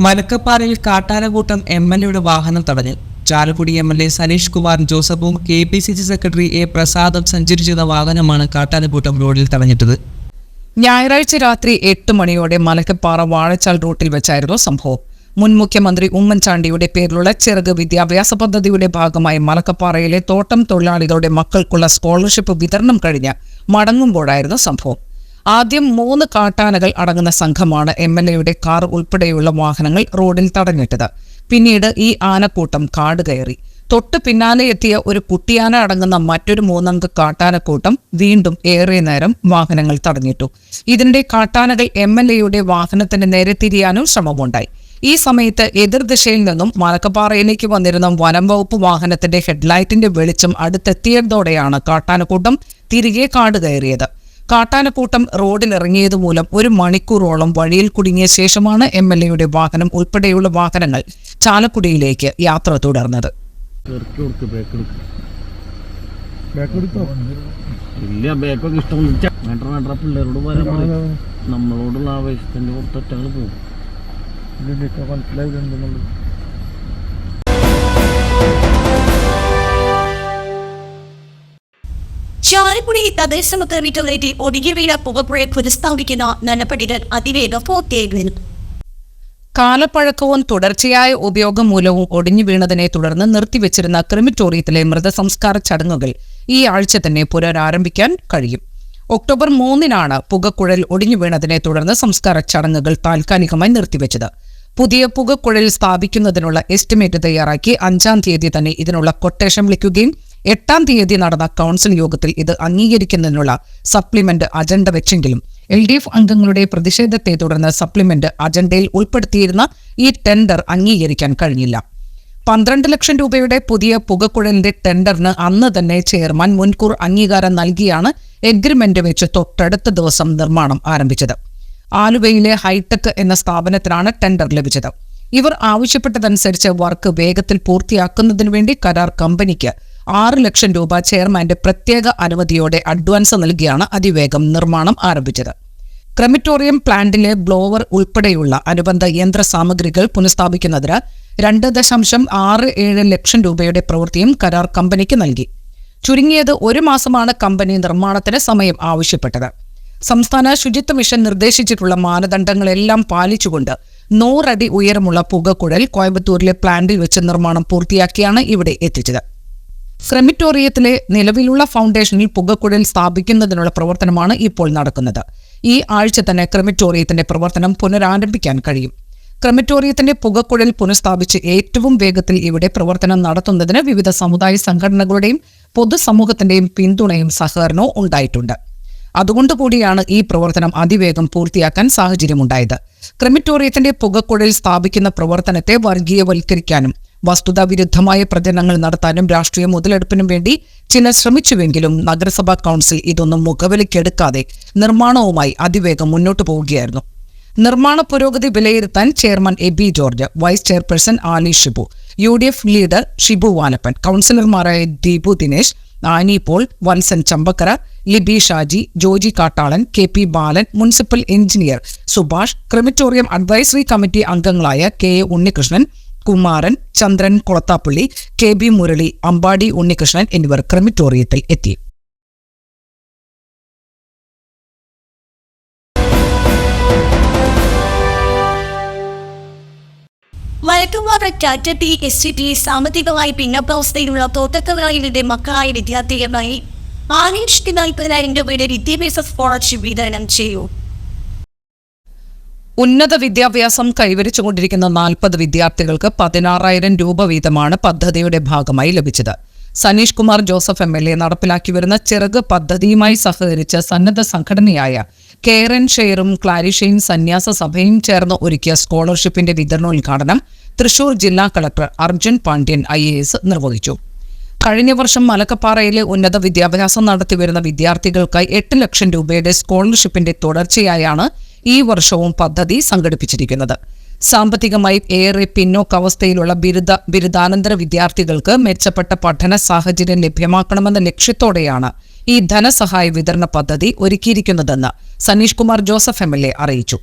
മലക്കപ്പാറയിൽ കാട്ടാനകൂട്ടം M L എയുടെ വാഹനം തടഞ്ഞു. Chalakudy M L A Saneesh Kumar ജോസഫും K P C C secretary A പ്രസാദും സഞ്ചരിച്ചിരുന്ന വാഹനമാണ് കാട്ടാനകൂട്ടം റോഡിൽ തടഞ്ഞിട്ടത്. ഞായറാഴ്ച രാത്രി എട്ട് മണിയോടെ മലക്കപ്പാറ വാഴച്ചാൽ റൂട്ടിൽ വെച്ചായിരുന്നു സംഭവം. മുൻ മുഖ്യമന്ത്രി ഉമ്മൻചാണ്ടിയുടെ പേരിലുള്ള ചെറുക് വിദ്യാഭ്യാസ പദ്ധതിയുടെ ഭാഗമായി മലക്കപ്പാറയിലെ തോട്ടം തൊഴിലാളികളുടെ മക്കൾക്കുള്ള സ്കോളർഷിപ്പ് വിതരണം കഴിഞ്ഞ് മടങ്ങുമ്പോഴായിരുന്നു സംഭവം. ആദ്യം മൂന്ന് കാട്ടാനകൾ അടങ്ങുന്ന സംഘമാണ് എം എൽ എയുടെ കാർ ഉൾപ്പെടെയുള്ള വാഹനങ്ങൾ റോഡിൽ തടഞ്ഞിട്ടത്. പിന്നീട് ഈ ആനക്കൂട്ടം കാട് കയറി. തൊട്ട് പിന്നാലെ എത്തിയ ഒരു കുട്ടിയാന അടങ്ങുന്ന മറ്റൊരു മൂന്നംഗ കാട്ടാനക്കൂട്ടം വീണ്ടും ഏറെ നേരം വാഹനങ്ങൾ തടഞ്ഞിട്ടു. ഇതിനിടെ കാട്ടാനകൾ എം എൽ എയുടെ വാഹനത്തിന് നേരെ തിരിയാനും ശ്രമമുണ്ടായി. ഈ സമയത്ത് എതിർദിശയിൽ നിന്നും മലക്കപ്പാറയിലേക്ക് വന്നിരുന്ന വനം വകുപ്പ് വാഹനത്തിന്റെ ഹെഡ്ലൈറ്റിന്റെ വെളിച്ചം അടുത്തെത്തിയതോടെയാണ് കാട്ടാനക്കൂട്ടം തിരികെ കാട് കയറിയത്. കാട്ടാനക്കൂട്ടം റോഡിലിറങ്ങിയതുമൂലം ഒരു മണിക്കൂറോളം വഴിയിൽ കുടുങ്ങിയ ശേഷമാണ് എം എൽ എയുടെ വാഹനം ഉൾപ്പെടെയുള്ള വാഹനങ്ങൾ ചാലക്കുടിയിലേക്ക് യാത്ര തുടർന്നത്. ഇല്ല ഇഷ്ടം പിള്ളേരോട് പറയും. നമ്മളോടുള്ള ആവേശത്തിന്റെ പുറത്തൊറ്റങ്ങൾ പോകും. ഇതിന്റെയൊക്കെ ചാലക്കുടി തദ്ദേശമത്ത് വീട്ടിലേക്ക് ഒടുങ്ങി വീണ പുകപ്പുഴയെ പുനഃസ്ഥാപിക്കുന്ന നടപടികൾ അതിവേഗം പൂർത്തിയായിരുന്നു കാലപ്പഴക്കവും തുടർച്ചയായ ഉപയോഗം മൂലവും ഒടിഞ്ഞു വീണതിനെ തുടർന്ന് നിർത്തിവെച്ചിരുന്ന ക്രിമിറ്റോറിയത്തിലെ മൃതസംസ്കാര ചടങ്ങുകൾ ഈ ആഴ്ച തന്നെ പുനരാരംഭിക്കാൻ കഴിയും. ഒക്ടോബർ മൂന്നിനാണ് പുകക്കുഴൽ ഒടിഞ്ഞു വീണതിനെ തുടർന്ന് സംസ്കാര ചടങ്ങുകൾ താൽക്കാലികമായി നിർത്തിവെച്ചത്. പുതിയ പുകക്കുഴൽ സ്ഥാപിക്കുന്നതിനുള്ള എസ്റ്റിമേറ്റ് തയ്യാറാക്കി അഞ്ചാം തീയതി തന്നെ ഇതിനുള്ള കൊട്ടേഷൻ വിളിക്കുകയും എട്ടാം തീയതി നടന്ന കൗൺസിൽ യോഗത്തിൽ ഇത് അംഗീകരിക്കുന്നതിനുള്ള സപ്ലിമെന്റ് അജണ്ട വെച്ചെങ്കിലും എൽ ഡി എഫ് അംഗങ്ങളുടെ പ്രതിഷേധത്തെ തുടർന്ന് സപ്ലിമെന്റ് അജണ്ടയിൽ ഉൾപ്പെടുത്തിയിരുന്ന ഈ ടെൻഡർ അംഗീകരിക്കാൻ കഴിഞ്ഞില്ല. പന്ത്രണ്ട് ലക്ഷം രൂപയുടെ പുതിയ പുകക്കുഴലിന്റെ ടെൻഡറിന് അന്ന് തന്നെ ചെയർമാൻ മുൻകൂർ അംഗീകാരം നൽകിയാണ് എഗ്രിമെന്റ് വെച്ച് തൊട്ടടുത്ത ദിവസം നിർമ്മാണം ആരംഭിച്ചത്. ആലുവയിലെ ഹൈടെക് എന്ന സ്ഥാപനത്തിനാണ് ടെൻഡർ ലഭിച്ചത്. ഇവർ ആവശ്യപ്പെട്ടതനുസരിച്ച് വർക്ക് വേഗത്തിൽ പൂർത്തിയാക്കുന്നതിനു വേണ്ടി കരാർ കമ്പനിക്ക് ആറ് ലക്ഷം രൂപ ചെയർമാന്റെ പ്രത്യേക അനുമതിയോടെ അഡ്വാൻസ് നൽകിയാണ് അതിവേഗം നിർമ്മാണം ആരംഭിച്ചത്. ക്രെമിറ്റോറിയം പ്ലാന്റിലെ ബ്ലോവർ ഉൾപ്പെടെയുള്ള അനുബന്ധ യന്ത്ര സാമഗ്രികൾ പുനഃസ്ഥാപിക്കുന്നതിന് രണ്ട് ദശാംശം ആറ് ഏഴ് ലക്ഷം രൂപയുടെ പ്രവൃത്തിയും കരാർ കമ്പനിക്ക് നൽകി. ചുരുങ്ങിയത് ഒരു മാസമാണ് കമ്പനി നിർമ്മാണത്തിന് സമയം ആവശ്യപ്പെട്ടത്. സംസ്ഥാന ശുചിത്വ മിഷൻ നിർദ്ദേശിച്ചിട്ടുള്ള മാനദണ്ഡങ്ങളെല്ലാം പാലിച്ചുകൊണ്ട് നൂറടി ഉയരമുള്ള പുകക്കുഴൽ കോയമ്പത്തൂരിലെ പ്ലാന്റിൽ വെച്ച് നിർമ്മാണം പൂർത്തിയാക്കിയാണ് ഇവിടെ എത്തിച്ചത്. ക്രെമിറ്റോറിയത്തിലെ നിലവിലുള്ള ഫൗണ്ടേഷനിൽ പുകക്കുഴൽ സ്ഥാപിക്കുന്നതിനുള്ള പ്രവർത്തനമാണ് ഇപ്പോൾ നടക്കുന്നത്. ഈ ആഴ്ച തന്നെ ക്രെമിറ്റോറിയത്തിന്റെ പ്രവർത്തനം പുനരാരംഭിക്കാൻ കഴിയും. ക്രെമിറ്റോറിയത്തിന്റെ പുകക്കുഴൽ പുനഃസ്ഥാപിച്ച് ഏറ്റവും വേഗത്തിൽ ഇവിടെ പ്രവർത്തനം നടത്തുന്നതിന് വിവിധ സമുദായ സംഘടനകളുടെയും പൊതുസമൂഹത്തിന്റെയും പിന്തുണയും സഹകരണവും ഉണ്ടായിട്ടുണ്ട്. അതുകൊണ്ടുകൂടിയാണ് ഈ പ്രവർത്തനം അതിവേഗം പൂർത്തിയാക്കാൻ സാഹചര്യമുണ്ടായത്. ക്രെമിറ്റോറിയത്തിന്റെ പുകക്കുഴൽ സ്ഥാപിക്കുന്ന പ്രവർത്തനത്തെ വർഗീയവൽക്കരിക്കാനും വസ്തുതാവിരുദ്ധമായ പ്രചരണങ്ങൾ നടത്താനും രാഷ്ട്രീയ മുതലെടുപ്പിനും വേണ്ടി ചിലർ ശ്രമിച്ചുവെങ്കിലും നഗരസഭാ കൗൺസിൽ ഇതൊന്നും മുഖവിലക്കെടുക്കാതെ നിർമ്മാണവുമായി അതിവേഗം മുന്നോട്ടു പോവുകയായിരുന്നു. നിർമ്മാണ പുരോഗതി വിലയിരുത്താൻ chairman A B George vice chairperson Aali Shibu U D F leader Shibu Vanappan കൗൺസിലർമാരായ Deepu Dinesh Annie Paul Valsan Chambakkara Liby Shaji Joji Kattalan K P Balan municipal engineer Subhash crematorium advisory committee അംഗങ്ങളായ K A Unnikrishnan Kumaran Chandran Kolathappilly K B Murali Ambadi Unnikrishnan എന്നിവർ ക്രമിറ്റോറിയത്തിൽ എത്തി. വഴക്കുമാറ Tata S C T സാമ്പത്തികമായി പിന്നപ്പവസ്ഥയിലുള്ള തോട്ടത്തൊഴിലാളികളുടെ മക്കളായ വിദ്യാർത്ഥികളായി ലക്ഷത്തി നാൽപ്പതിനായിരം രൂപയുടെ വിദ്യാഭ്യാസ സ്കോളർഷിപ്പ് വിതരണം ചെയ്യൂ ഉന്നത വിദ്യാഭ്യാസം കൈവരിച്ചുകൊണ്ടിരിക്കുന്ന നാൽപ്പത് വിദ്യാർത്ഥികൾക്ക് പതിനാറായിരം രൂപ വീതമാണ് പദ്ധതിയുടെ ഭാഗമായി ലഭിച്ചത്. Saneesh Kumar Joseph M L A നടപ്പിലാക്കി വരുന്ന ചിറക് പദ്ധതിയുമായി സഹകരിച്ച് സന്നദ്ധ സംഘടനയായ കെയർ ആൻഡ് ഷെയറും ക്ലാരിഷയും സന്യാസ സഭയും ചേർന്ന് ഒരുക്കിയ സ്കോളർഷിപ്പിന്റെ വിതരണോദ്ഘാടനം തൃശൂർ ജില്ലാ collector Arjun Pandian I A S നിർവഹിച്ചു. കഴിഞ്ഞ വർഷം മലക്കപ്പാറയിലെ ഉന്നത വിദ്യാഭ്യാസം നടത്തിവരുന്ന വിദ്യാർത്ഥികൾക്കായി എട്ട് ലക്ഷം രൂപയുടെ സ്കോളർഷിപ്പിന്റെ തുടർച്ചയായാണ് ഈ വർഷവും പദ്ധതി സംഘടിപ്പിച്ചിരിക്കുന്നത്. സാമ്പത്തികമായി ഏറെ പിന്നോക്കാവസ്ഥയിലുള്ള ബിരുദ ബിരുദാനന്തര വിദ്യാർത്ഥികൾക്ക് മെച്ചപ്പെട്ട പഠന സാഹചര്യം ലഭ്യമാക്കണമെന്ന ലക്ഷ്യത്തോടെയാണ് ഈ ധനസഹായ വിതരണ പദ്ധതി ഒരുക്കിയിരിക്കുന്നതെന്ന് Saneesh Kumar Joseph M L A അറിയിച്ചു.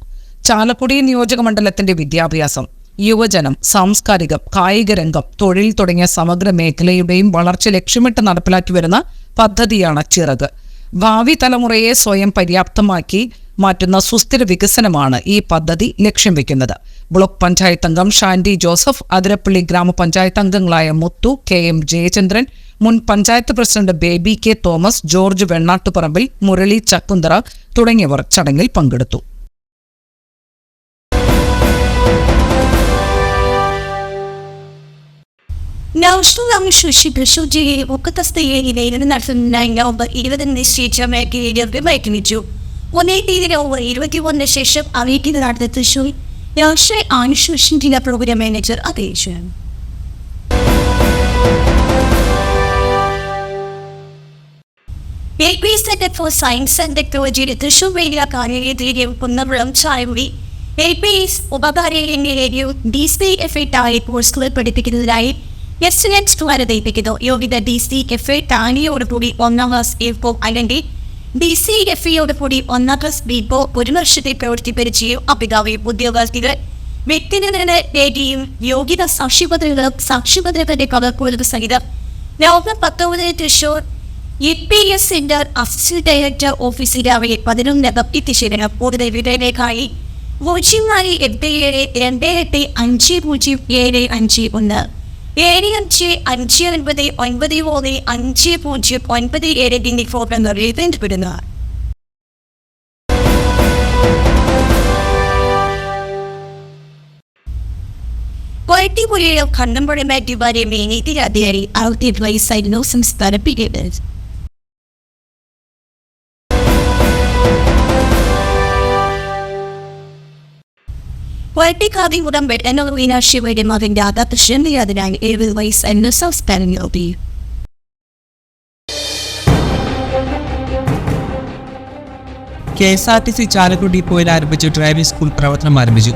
ചാലക്കുടി നിയോജക മണ്ഡലത്തിന്റെ വിദ്യാഭ്യാസം യുവജനം സാംസ്കാരികം കായിക രംഗം തൊഴിൽ തുടങ്ങിയ സമഗ്ര മേഖലയുടെയും വളർച്ച ലക്ഷ്യമിട്ട് നടപ്പിലാക്കി വരുന്ന പദ്ധതിയാണ് ചിറക്. ഭാവി തലമുറയെ സ്വയം പര്യാപ്തമാക്കി മാറ്റുന്ന സുസ്ഥിര വികസനമാണ് ഈ പദ്ധതി ലക്ഷ്യം വെക്കുന്നത്. ബ്ലോക്ക് പഞ്ചായത്ത് അംഗം ഷാൻഡി ജോസഫ് അതിരപ്പള്ളി ഗ്രാമപഞ്ചായത്ത് അംഗങ്ങളായ മുത്തു കെ എം ജയചന്ദ്രൻ മുൻ panchayat president Baby K Thomas George Vennattuparambil Murali Chakkunthara തുടങ്ങിയവർ ചടങ്ങിൽ പങ്കെടുത്തു. National Sushi Suji മുക്കത്തസ്ഥയിലെ നടത്തുന്ന നവംബർ ഇരുപതിന് നിശ്ചയിച്ച മേഖലയിൽ ഒന്നേ തീയതി നവംബർ ഇരുപത്തി ഒന്നിന് ശേഷം അറിയിക്കുന്ന നടന്ന തൃശൂർ രാഷ്ട്രീയ അനുശോഷൻ ജില്ലാ പ്രോഗ്രാം മാനേജർ അറിയിച്ചു സെന്റർ ഫോർ സയൻസ് ആൻഡ് ടെക്നോളജിയുടെ തൃശൂർ മേഖല കാര്യേന്ദ്രീയം കുന്നംകുളം ചായമുടി എൽ പി എസ് ഉപകാര്യവും ഡി സി എഫ് എ കോഴ്സുകൾ പഠിപ്പിക്കുന്നതിനായി എക്സലൻസ് വരതയിപ്പിക്കുന്നു യോഗ്യത ഡി സി എഫ് എ ടാലിയോടുകൂടി ഒന്നാം ക്ലാസ് എഫോ അല്ലെങ്കിൽ ഡി സി എഫ് ഇയോടുകൂടി ഒന്നാം ക്ലാസ് ബിപോ ഒരു വർഷത്തെ പ്രവൃത്തി പരിചയം അഭിതാവിയും ഉദ്യോഗാർത്ഥികൾ. വ്യക്തിനിർണയ രേഖയും യോഗ്യത സാക്ഷ്യപത്രങ്ങളും സാക്ഷ്യപത്രത്തിന്റെ പകർപ്പുകൾ സഹിതം നവംബർ പത്തൊമ്പതിന് Thrissur E P S centre assistant director ഓഫീസിൽ രാവിലെ പതിനൊന്നകം എത്തിച്ചേരണം. കൂടുതൽ വിവരങ്ങൾക്കായി പൂജ്യം നാല് എട്ട് ഏഴ് രണ്ട് എട്ട് അഞ്ച് പൂജ്യം ഏഴ് അഞ്ച് ഒന്ന്. ഏഴ് അഞ്ച് അഞ്ച് ഒൻപത് ഒൻപത് മൂന്ന് അഞ്ച് പൂജ്യം ഒൻപത് ഏഴ് എന്നീ ഫോൺ നമ്പറിൽ ബന്ധപ്പെടുന്നു. കോയട്ടിപ്പുഴയിലും കണ്ണമ്പുഴ മാറ്റുമാരെ മേനീതിരാധികാരി അറുപത്തി വയസ്സായിരുന്നു സംസ്ഥാന പിരീഡ് വയറ്റിക്കാതി ഉടൻ വെട്ടനോ മീനാക്ഷിയുടെ മകന്റെ രാധാകൃഷ്ണൻ ഏഴ് വയസ്സ് എന്ന സംസ്കാരം നൽകി K S R T C Chalakudy ഡിപ്പോയിൽ ആരംഭിച്ച ഡ്രൈവിംഗ് സ്കൂൾ പ്രവർത്തനം ആരംഭിച്ചു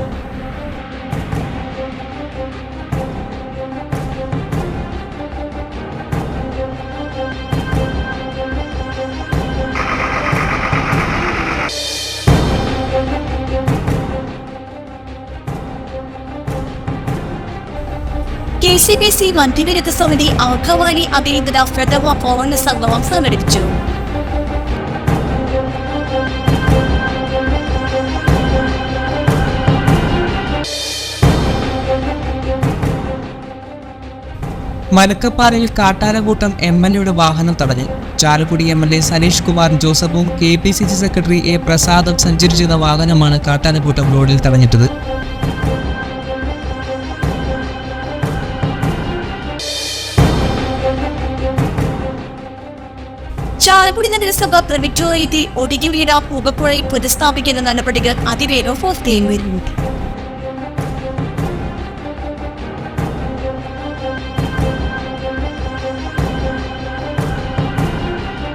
സി ബി സി മന്ത്രിവിരുദ്ധ സമിതി ആഘവാനി അഭിനന്ദന പ്രഥമ പൗർണ സംഗമം സംഘടിപ്പിച്ചു മലക്കപ്പാറയിൽ കാട്ടാലകൂട്ടം എം എൽ എയുടെ വാഹനം തടഞ്ഞു Chalakudy M L A Saneesh Kumar ജോസഫും K P C C secretary A പ്രസാദും സഞ്ചരിച്ചിരുന്ന വാഹനമാണ് കാട്ടാലകൂട്ടം റോഡിൽ തടഞ്ഞിട്ടത്. ചാലക്കുടി നഗരസഭ പ്രവിക്ടോറിയത്തിൽ ഒടുകി വീണ പുകപ്പുഴയിൽ പുനഃസ്ഥാപിക്കുന്ന നടപടികൾ അതിവേഗം പൂർത്തിയായി വരുന്നു